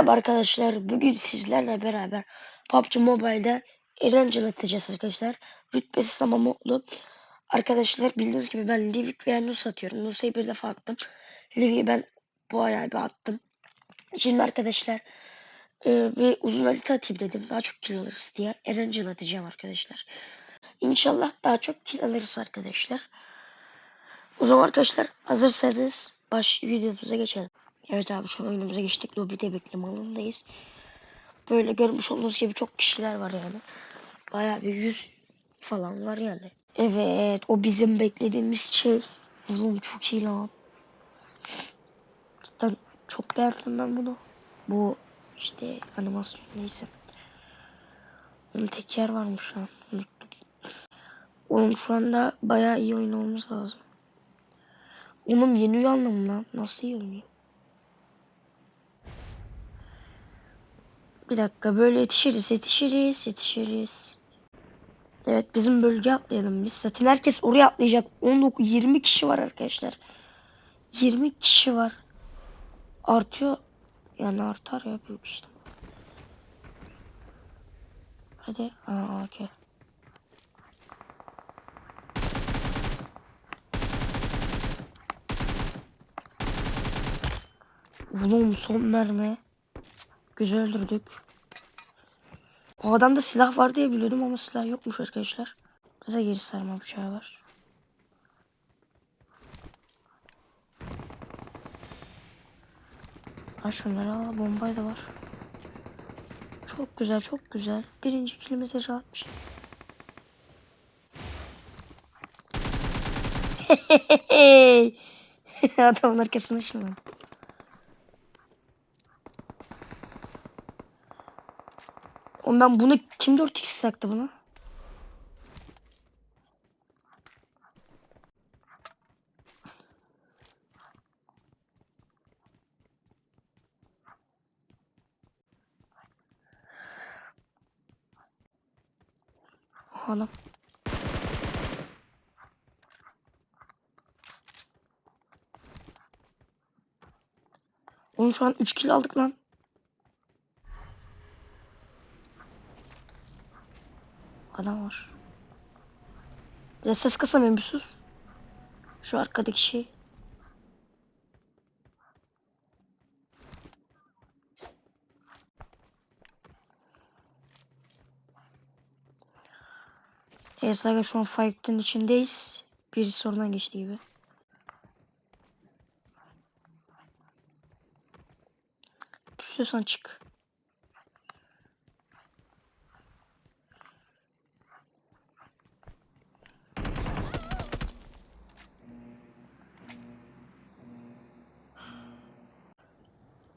Merhaba arkadaşlar. Bugün sizlerle beraber PUBG Mobile'da Erangel atacağız arkadaşlar. Rütbesiz ama mutlu. Arkadaşlar bildiğiniz gibi ben Livik veya Nus atıyorum. Nus'u bir defa attım. Livik'i ben bu ayağı bir attım. Şimdi arkadaşlar e, bir uzun harita atayım dedim. Daha çok kill alırız diye. Erangel atacağım arkadaşlar. İnşallah daha çok kill alırız arkadaşlar. O zaman arkadaşlar hazırsanız baş videomuza geçelim. Evet abi şu an oyunumuza geçtik. Lobby'de bekleme alanındayız. Böyle görmüş olduğunuz gibi çok kişiler var yani. Bayağı bir yüz falan var yani. Evet o bizim beklediğimiz şey. Oğlum çok iyi lan. Cidden çok beğendim ben bunu. Bu işte animasyon neyse. Onun teker varmış lan. Unuttum. Oğlum şu anda bayağı iyi oynamamız lazım. Oğlum yeni uyandım lan. Nasıl iyi oynayayım? Bir dakika böyle yetişiriz yetişiriz yetişiriz. Evet bizim bölge atlayalım biz. Zaten herkes oraya atlayacak. 19 20 kişi var arkadaşlar. 20 kişi var. Artıyor. Yani artar ya büyük işte. Hadi. Aa okey. Oğlum son mermi. Güzel öldürdük. O adamda silah var diye biliyordum ama silah yokmuş arkadaşlar. Bize geri sarma bıçağı var. Ha şunları al. Bombay da var. Çok güzel çok güzel. Birinci kilimize rahat bir şey. Adamın arkasına ışınlandı. Oğlum ben bunu kim 4x taktı buna? Hanım. Oğlum şu an 3 kill aldık lan. Adam var. Biraz ses kısamıyorum bir sus. Şu arkadaki şey. Evet şu an fight'ın içindeyiz. Bir sorundan geçti gibi. Pusuyorsan çık.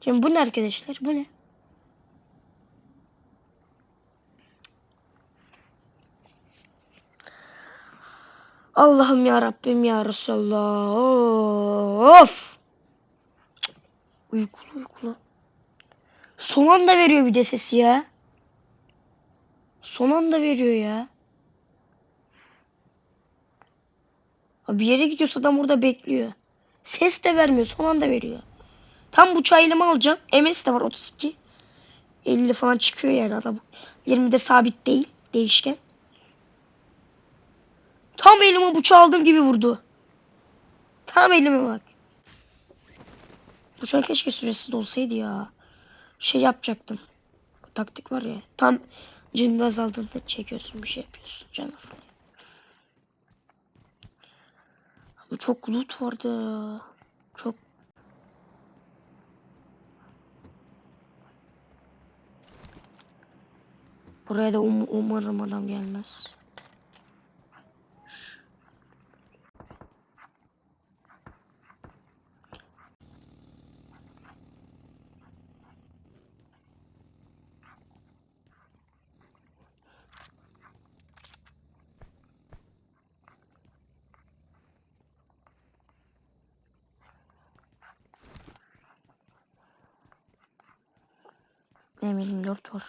Şimdi bu ne arkadaşlar? Bu ne? Allah'ım ya Rabbim ya Resulallah. Of. Uykulu uykulu. Son anda veriyor bir de sesi ya. Son anda veriyor ya. Bir yere gidiyorsa adam orada bekliyor. Ses de vermiyor. Son anda veriyor. Tam bıçağı elime alacağım. MS de var 32. 50 falan çıkıyor yani adam. 20'de sabit değil. Değişken. Tam elime bıçağı aldığım gibi vurdu. Tam elime bak. Bıçağın keşke süresiz olsaydı ya. Şey yapacaktım. Taktik var ya. Tam canın azaldığında çekiyorsun bir şey yapıyorsun. Canı falan. Abi çok loot vardı. Buraya da um umarım adam gelmez. Ne bileyim dört var.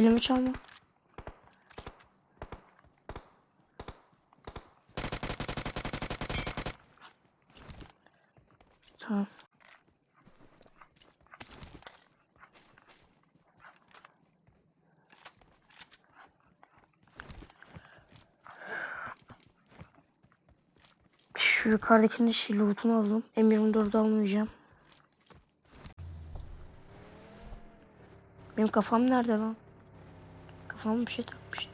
Kilimi çalma. Tamam. Şu yukarıdakinin şey lootunu aldım. M24'ü almayacağım. Benim kafam nerede lan? Kafama bir şey takmış.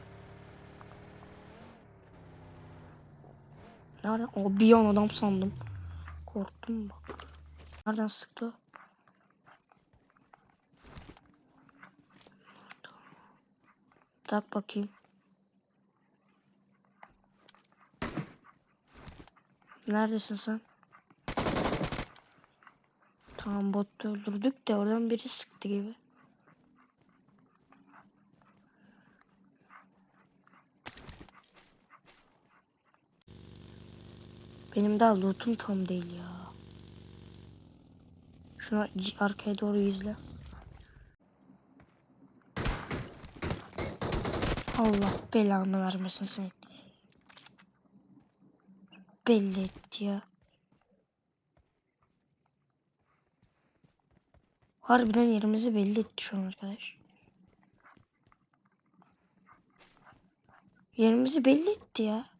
Nerede? O bir an adam sandım. Korktum bak. Nereden sıktı? Tak bakayım. Neredesin sen? Tamam botu öldürdük de oradan biri sıktı gibi. Benim daha lootum tam değil ya. Şuna arkaya doğru izle. Allah belanı vermesin senin. Belli etti ya. Harbiden yerimizi belli etti şu an arkadaş. Yerimizi belli etti ya.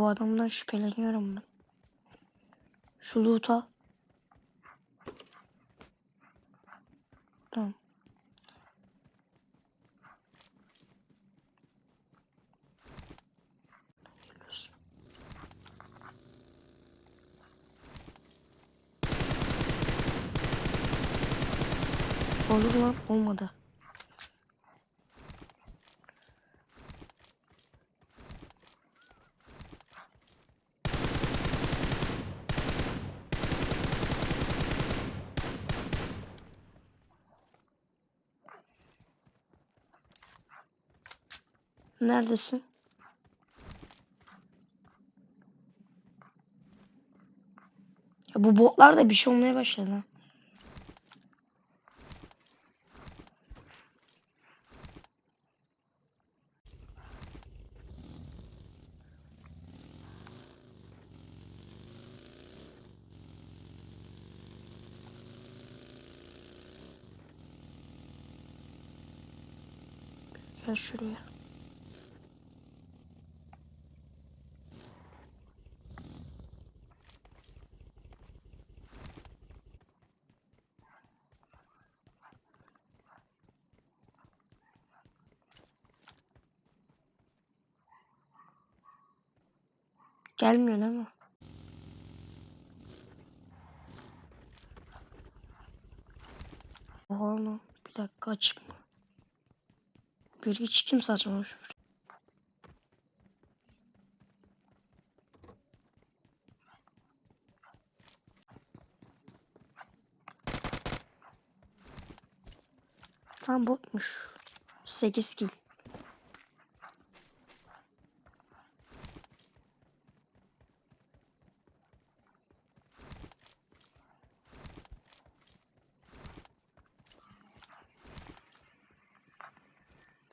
Bu adamdan şüpheleniyorum ben. Şu loot'u al. Tamam. Olur lan olmadı. Neredesin? Ya bu botlar da bir şey olmaya başladı. Gel şuraya. Gelmiyor değil mi? Oha lan. Bir dakika açık mı? Bir hiç kim saçmamış. Tam botmuş. 8 kill.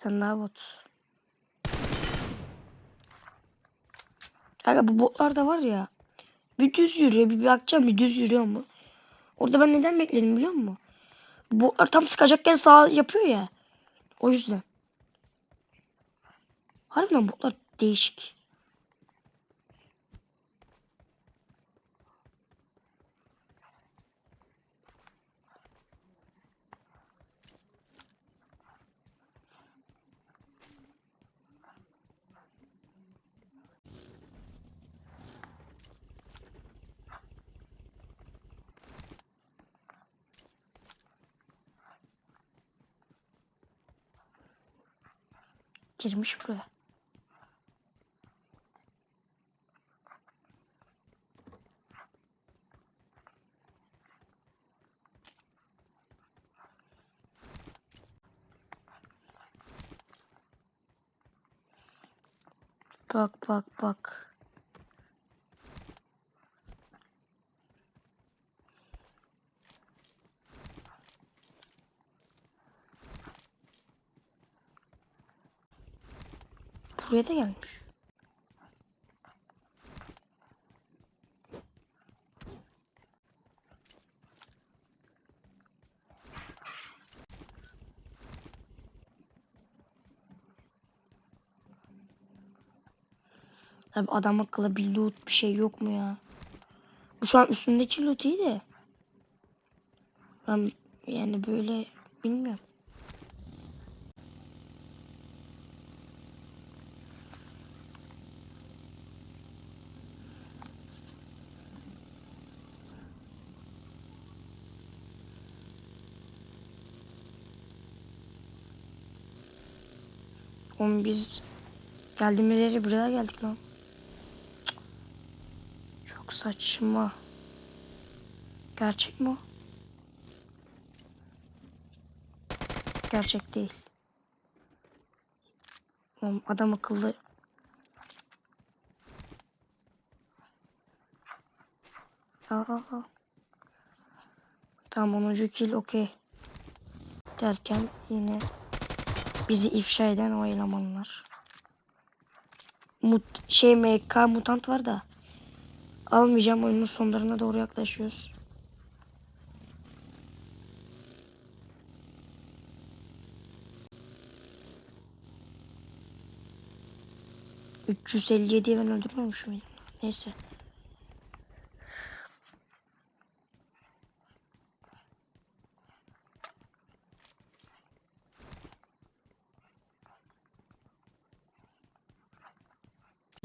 Sen daha bot. Kanka bu botlar da var ya. Bir düz yürüyor. Bir bakacağım bir düz yürüyor mu? Orada ben neden bekledim biliyor musun? Bu botlar tam sıkacakken sağ yapıyor ya. O yüzden. Harbiden botlar değişik. Girmiş buraya. Bak bak bak. buraya da gelmiş. Abi adam akıllı bir loot bir şey yok mu ya? Bu şu an üstündeki loot iyi de. Ben yani böyle bilmiyorum. Oğlum biz geldiğimiz yere buraya geldik lan. Çok saçma. Gerçek mi o? Gerçek değil. Oğlum adam akıllı. Al. Tamam 10. kill okey. Derken yine bizi ifşa eden o elemanlar. Mut şey MK mutant var da almayacağım oyunun sonlarına doğru yaklaşıyoruz. ...357'yi ben öldürmemiş miydim? Neyse.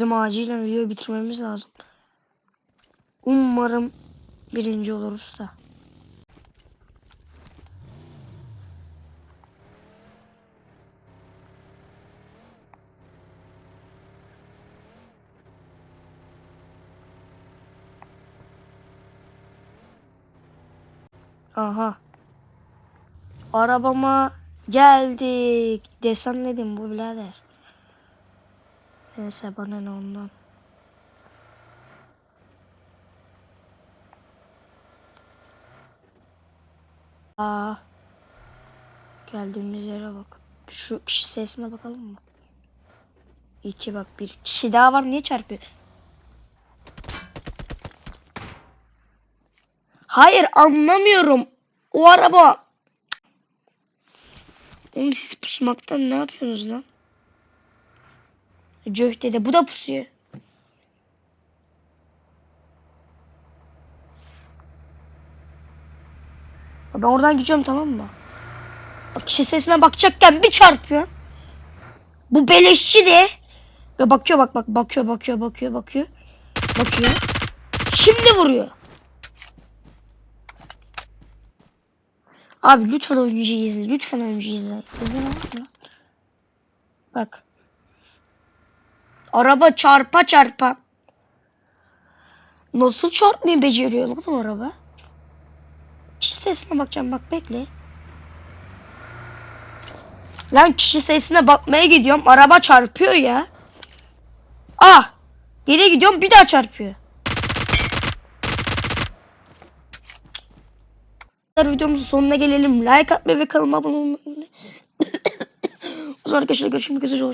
Bizim acilen videoyu bitirmemiz lazım. Umarım birinci oluruz da. Aha. Arabama geldik. Desen dedim bu birader. Neyse bana ne ondan. Aa. Geldiğimiz yere bak. Şu kişi sesine bakalım mı? İki bak bir kişi daha var niye çarpıyor? Hayır anlamıyorum. O araba. Oğlum siz pusmaktan ne yapıyorsunuz lan? Cöhte de bu da pusuyor. Ben oradan gidiyorum tamam mı? Bak kişi sesine bakacakken bir çarpıyor. Bu beleşçi de. Ve bakıyor bak bak bakıyor bakıyor bakıyor bakıyor. Bakıyor. Şimdi vuruyor. Abi lütfen oyuncuyu izle. Lütfen oyuncuyu izle. İzle ne var ya? Bak. Araba çarpa çarpa. Nasıl çarpmayı beceriyor lan o araba? Kişi sesine bakacağım bak bekle. Lan kişi sesine bakmaya gidiyorum. Araba çarpıyor ya. Ah! Geri gidiyorum bir daha çarpıyor. Videomuzun sonuna gelelim. Like atmayı ve kanalıma abone olmayı. o zaman arkadaşlar görüşmek üzere.